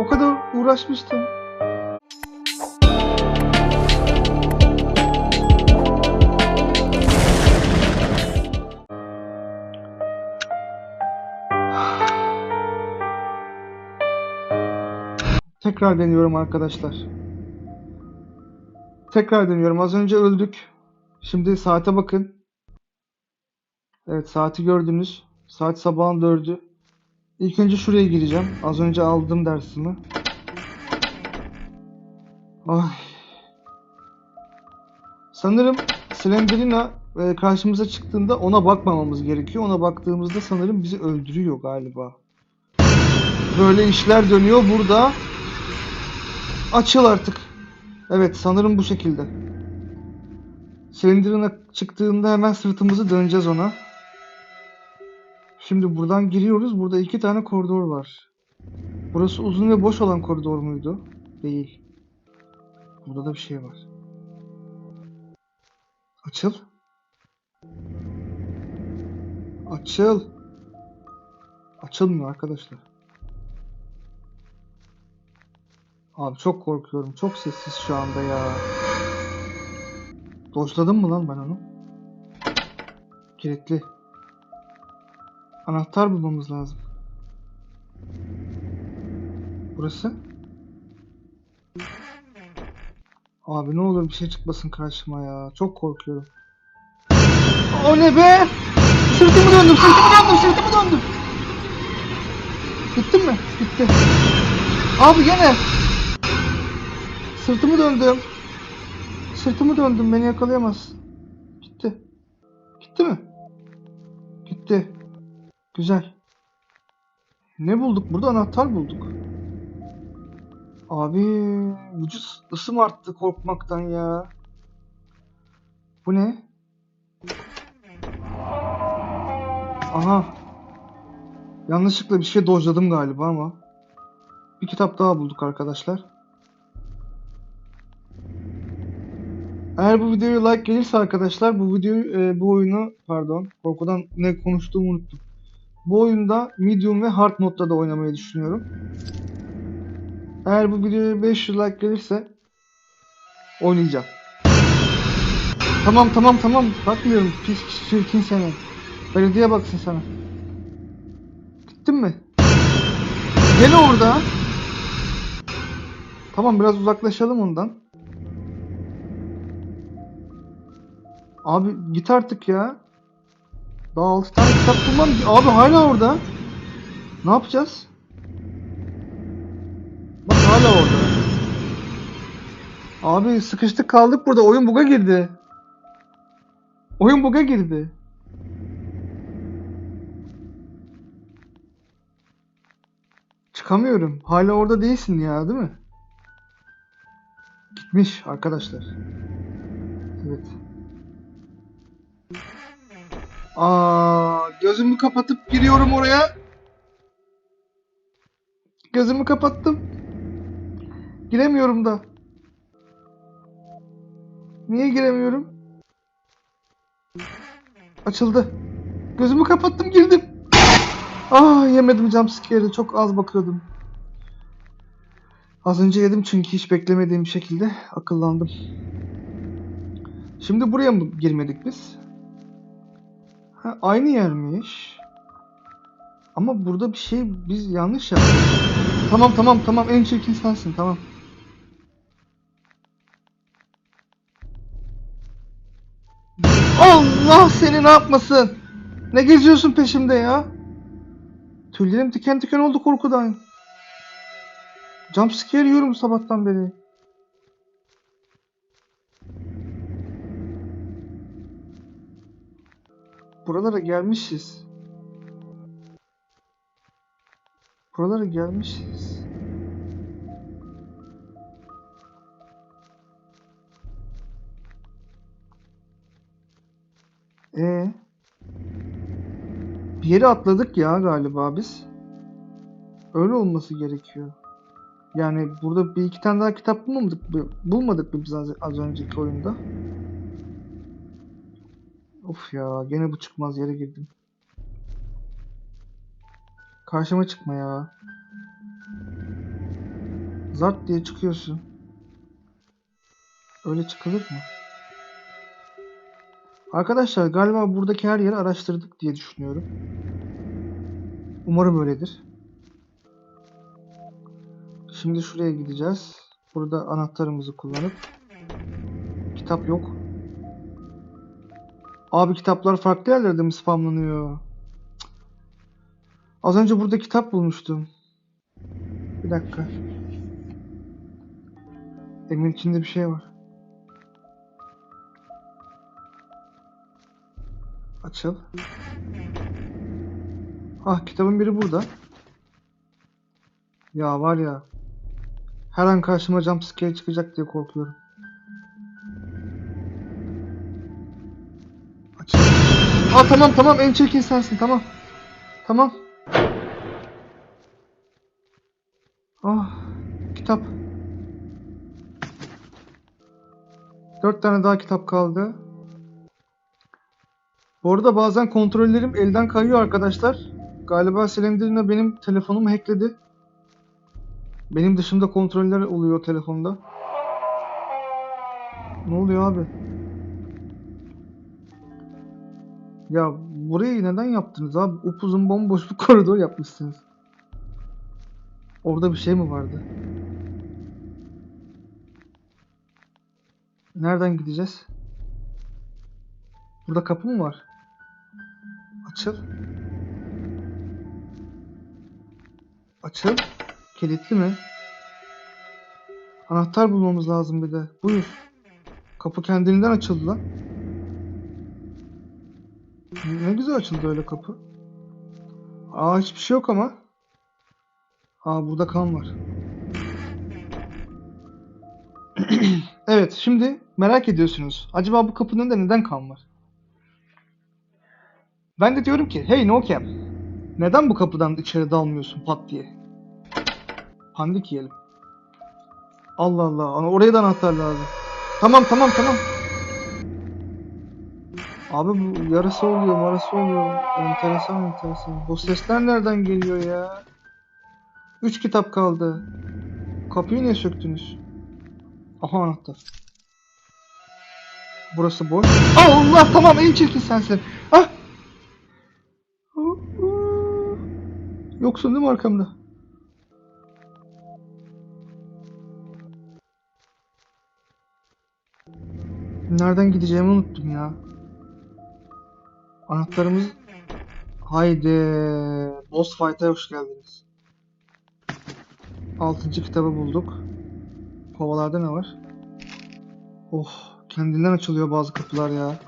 O kadar uğraşmıştım. Tekrar deniyorum arkadaşlar. Tekrar deniyorum. Az önce öldük. Şimdi saate bakın. Evet saati gördünüz. Saat sabahın dördü. İlk önce şuraya gireceğim. Az önce aldım dersimi. Ay. Sanırım Slenderina e, karşımıza çıktığında ona bakmamamız gerekiyor. Ona baktığımızda sanırım bizi öldürüyor galiba. Böyle işler dönüyor burada. Açıl artık. Evet sanırım bu şekilde. Slenderina çıktığında hemen sırtımızı döneceğiz ona. Şimdi buradan giriyoruz. Burada iki tane koridor var. Burası uzun ve boş olan koridor muydu? Değil. Burada da bir şey var. Açıl. Açıl. Açılmıyor arkadaşlar. Abi çok korkuyorum. Çok sessiz şu anda ya. Doşladım mı lan ben onu? Kilitli. Anahtar bulmamız lazım. Burası? Abi ne olur bir şey çıkmasın karşıma ya. Çok korkuyorum. O ne be? Sırtımı döndüm, sırtımı döndüm, sırtımı döndüm. Gittin mi? Gitti. Abi gene. Sırtımı döndüm. Sırtımı döndüm. Beni yakalayamaz. Gitti. Gitti mi? Gitti. Güzel. Ne bulduk? Burada anahtar bulduk. Abi vücut ısım arttı korkmaktan ya. Bu ne? Aha. Yanlışlıkla bir şey dojladım galiba ama. Bir kitap daha bulduk arkadaşlar. Eğer bu videoya like gelirse arkadaşlar bu videoyu e, bu oyunu pardon korkudan ne konuştuğumu unuttum. Bu oyunda medium ve hard modda da oynamayı düşünüyorum. Eğer bu videoya 500 like gelirse oynayacağım. Tamam tamam tamam bakmıyorum pis çirkin seni. Belediye baksın sana. Gittin mi? Gene orada. Tamam biraz uzaklaşalım ondan. Abi git artık ya. Daha 6 tane kitap bulmam. Abi hala orada. Ne yapacağız? Bak hala orada. Abi sıkıştık kaldık burada. Oyun buga girdi. Oyun buga girdi. Çıkamıyorum. Hala orada değilsin ya, değil mi? Gitmiş arkadaşlar. Evet. Aa, gözümü kapatıp giriyorum oraya. Gözümü kapattım. Giremiyorum da. Niye giremiyorum? Açıldı. Gözümü kapattım girdim. Ah yemedim jumpscare'i çok az bakıyordum. Az önce yedim çünkü hiç beklemediğim şekilde akıllandım. Şimdi buraya mı girmedik biz? Ha, aynı yermiş. Ama burada bir şey biz yanlış yaptık. Tamam tamam tamam en çirkin sensin tamam. Allah seni ne yapmasın? Ne geziyorsun peşimde ya? Tüylerim diken diken oldu korkudan. Jumpscare yiyorum sabahtan beri. Buralara gelmişiz. Buralara gelmişiz. Ee, bir yere atladık ya galiba biz. Öyle olması gerekiyor. Yani burada bir iki tane daha kitap bulmadık mı? Bulmadık mı biz az, az önceki oyunda? Of ya gene bu çıkmaz yere girdim. Karşıma çıkma ya. Zart diye çıkıyorsun. Öyle çıkılır mı? Arkadaşlar galiba buradaki her yeri araştırdık diye düşünüyorum. Umarım öyledir. Şimdi şuraya gideceğiz. Burada anahtarımızı kullanıp kitap yok. Abi kitaplar farklı yerlerde mi spamlanıyor? Az önce burada kitap bulmuştum. Bir dakika. Evin içinde bir şey var. Açıl. Ah kitabın biri burada. Ya var ya. Her an karşıma jumpscare çıkacak diye korkuyorum. Aa tamam tamam en çirkin sensin tamam. Tamam. Ah kitap. Dört tane daha kitap kaldı. Bu arada bazen kontrollerim elden kayıyor arkadaşlar. Galiba Slenderina benim telefonumu hackledi. Benim dışımda kontroller oluyor telefonda. Ne oluyor abi? Ya burayı neden yaptınız abi? Upuzun bomboş bir koridor yapmışsınız. Orada bir şey mi vardı? Nereden gideceğiz? Burada kapı mı var? Açıl. Açıl. Kilitli mi? Anahtar bulmamız lazım bir de. Buyur. Kapı kendiliğinden açıldı lan. Ne güzel açıldı öyle kapı. Aa hiçbir şey yok ama. Aa burada kan var. evet şimdi merak ediyorsunuz. Acaba bu kapının önünde neden kan var? Ben de diyorum ki hey Nokem. Neden bu kapıdan içeri dalmıyorsun pat diye? Pandik yiyelim. Allah Allah. Oraya da anahtar lazım. Tamam tamam tamam. Abi bu yarısı oluyor, marası oluyor. Enteresan enteresan. Bu sesler nereden geliyor ya? Üç kitap kaldı. Kapıyı niye söktünüz? Aha anahtar. Burası boş. Allah tamam en çirkin sensin. Ah! Yoksun değil mi arkamda? Nereden gideceğimi unuttum ya. Anahtarımız... Haydi. Boss Fight'a hoş geldiniz. Altıncı kitabı bulduk. Kovalarda ne var? Oh, kendinden açılıyor bazı kapılar ya.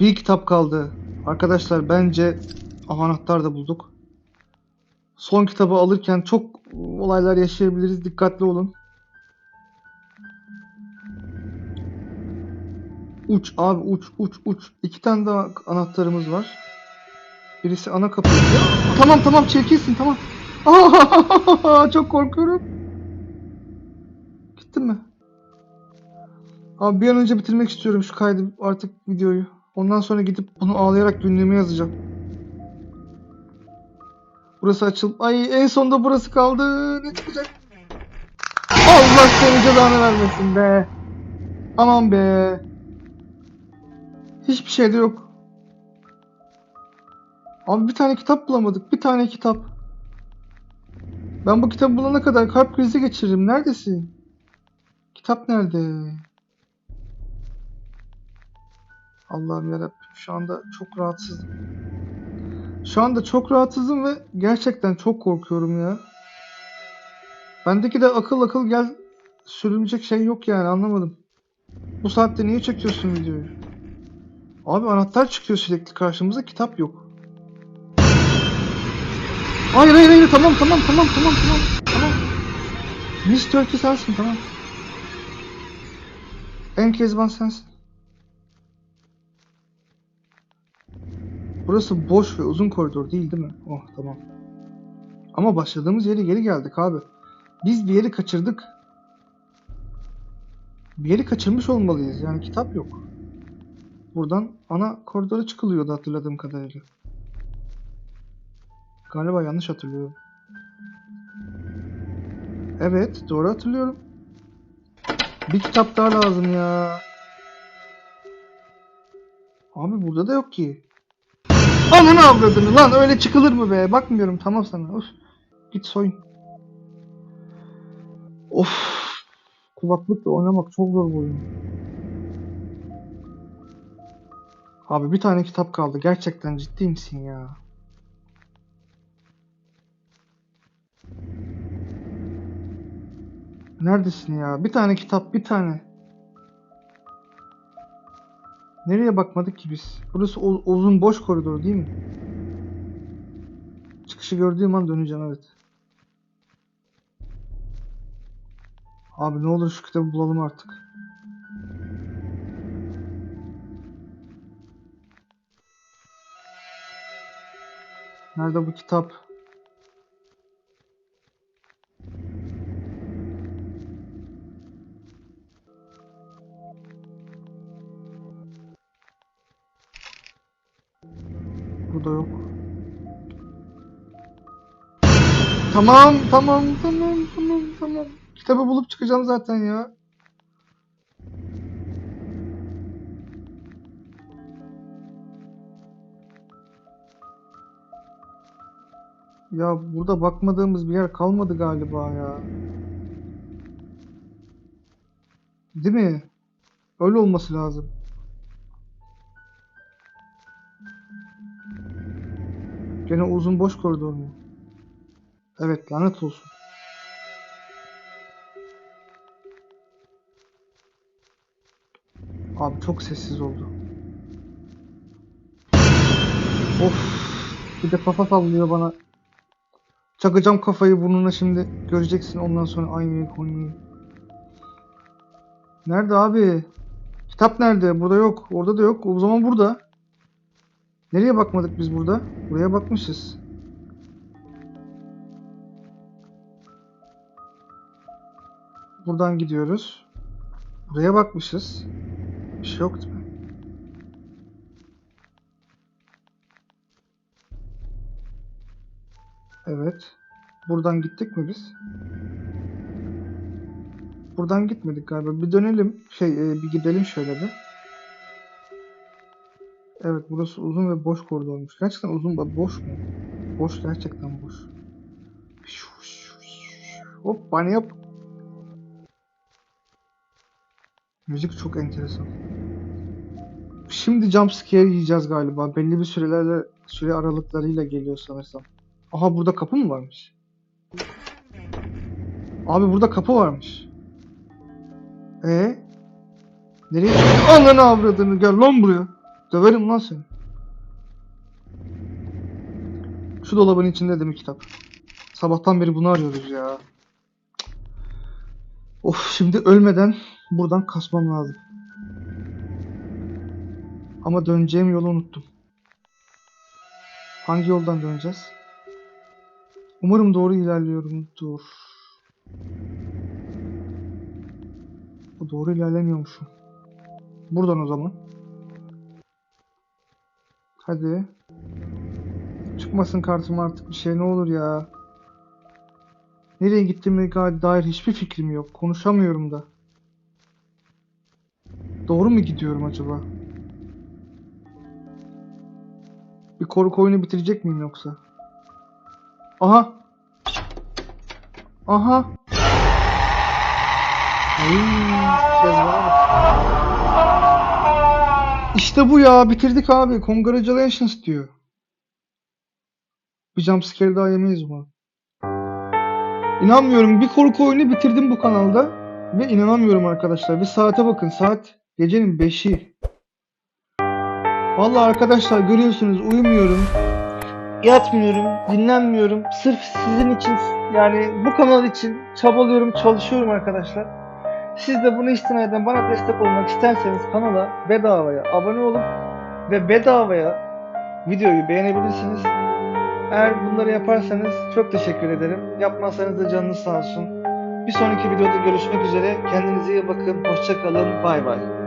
Bir kitap kaldı. Arkadaşlar bence Aha, anahtar da bulduk. Son kitabı alırken çok olaylar yaşayabiliriz. Dikkatli olun. Uç abi uç uç uç. İki tane daha anahtarımız var. Birisi ana kapı. Tamam tamam çirkinsin tamam. Çok korkuyorum. Gittin mi? Abi bir an önce bitirmek istiyorum şu kaydı artık videoyu. Ondan sonra gidip bunu ağlayarak günlüğüme yazacağım. Burası açıl. Ay en sonunda burası kaldı. Ne çıkacak? Allah seni cezanı vermesin be. Aman be. Hiçbir şey de yok. Abi bir tane kitap bulamadık. Bir tane kitap. Ben bu kitabı bulana kadar kalp krizi geçiririm. Neredesin? Kitap nerede? Allah'ım yarabbim şu anda çok rahatsızım. Şu anda çok rahatsızım ve gerçekten çok korkuyorum ya. Bendeki de akıl akıl gel sürülecek şey yok yani anlamadım. Bu saatte niye çekiyorsun videoyu? Abi anahtar çıkıyor sürekli karşımıza kitap yok. Hayır hayır hayır tamam tamam tamam tamam tamam tamam. Miss Turkey sensin tamam. En kezban sensin. Burası boş ve uzun koridor değil değil mi? Oh tamam. Ama başladığımız yere geri geldik abi. Biz bir yeri kaçırdık. Bir yeri kaçırmış olmalıyız. Yani kitap yok. Buradan ana koridora çıkılıyordu hatırladığım kadarıyla. Galiba yanlış hatırlıyorum. Evet, doğru hatırlıyorum. Bir kitap daha lazım ya. Abi burada da yok ki. Ananı avradını lan öyle çıkılır mı be? Bakmıyorum tamam sana. Of. Git soyun. Of. Kulaklıkla oynamak çok zor bu oyun. Abi bir tane kitap kaldı. Gerçekten ciddi misin ya? Neredesin ya? Bir tane kitap, bir tane. Nereye bakmadık ki biz? Burası uzun boş koridor değil mi? Çıkışı gördüğüm an döneceğim evet. Abi ne olur şu kitabı bulalım artık. Nerede bu kitap? Burada yok. Tamam, tamam, tamam, tamam, tamam. Kitabı bulup çıkacağım zaten ya. Ya burada bakmadığımız bir yer kalmadı galiba ya. Değil mi? Öyle olması lazım. Gene uzun boş koridor mu? Evet lanet olsun. Abi çok sessiz oldu. Of. Bir de kafa sallıyor bana. Çakacağım kafayı burnuna şimdi. Göreceksin ondan sonra aynı konuyu. Nerede abi? Kitap nerede? Burada yok. Orada da yok. O zaman burada. Nereye bakmadık biz burada? Buraya bakmışız. Buradan gidiyoruz. Buraya bakmışız. Bir şey yok Evet. Buradan gittik mi biz? Buradan gitmedik galiba. Bir dönelim. Şey, e, bir gidelim şöyle bir. Evet, burası uzun ve boş koridormuş. Gerçekten uzun ve boş mu? Boş, gerçekten boş. Hop, bana yap. Müzik çok enteresan. Şimdi jumpscare yiyeceğiz galiba. Belli bir sürelerle, süre aralıklarıyla geliyor sanırsam. Aha burada kapı mı varmış? Abi burada kapı varmış. E Nereye gidiyorsun? Ananı avradını gel lan buraya. Döverim lan seni. Şu dolabın içinde değil mi kitap? Sabahtan beri bunu arıyoruz ya. Of şimdi ölmeden buradan kasmam lazım. Ama döneceğim yolu unuttum. Hangi yoldan döneceğiz? Umarım doğru ilerliyorumdur. Doğru ilerlemiyormuşum. Buradan o zaman. Hadi. Çıkmasın kartım artık bir şey ne olur ya. Nereye gittiğime dair hiçbir fikrim yok. Konuşamıyorum da. Doğru mu gidiyorum acaba? Bir korku oyunu bitirecek miyim yoksa? Aha. Aha. İşte bu ya bitirdik abi. Congratulations diyor. Bir jumpscare daha yemeyiz umarım. İnanmıyorum. Bir korku oyunu bitirdim bu kanalda. Ve inanamıyorum arkadaşlar. Bir saate bakın. Saat gecenin 5'i. Vallahi arkadaşlar görüyorsunuz uyumuyorum. Yatmıyorum, dinlenmiyorum. Sırf sizin için yani bu kanal için çabalıyorum, çalışıyorum arkadaşlar. Siz de bunu istinaden bana destek olmak isterseniz kanala bedavaya abone olun ve bedavaya videoyu beğenebilirsiniz. Eğer bunları yaparsanız çok teşekkür ederim. Yapmazsanız da canınız sağ olsun. Bir sonraki videoda görüşmek üzere. Kendinize iyi bakın. Hoşça kalın. Bay bay.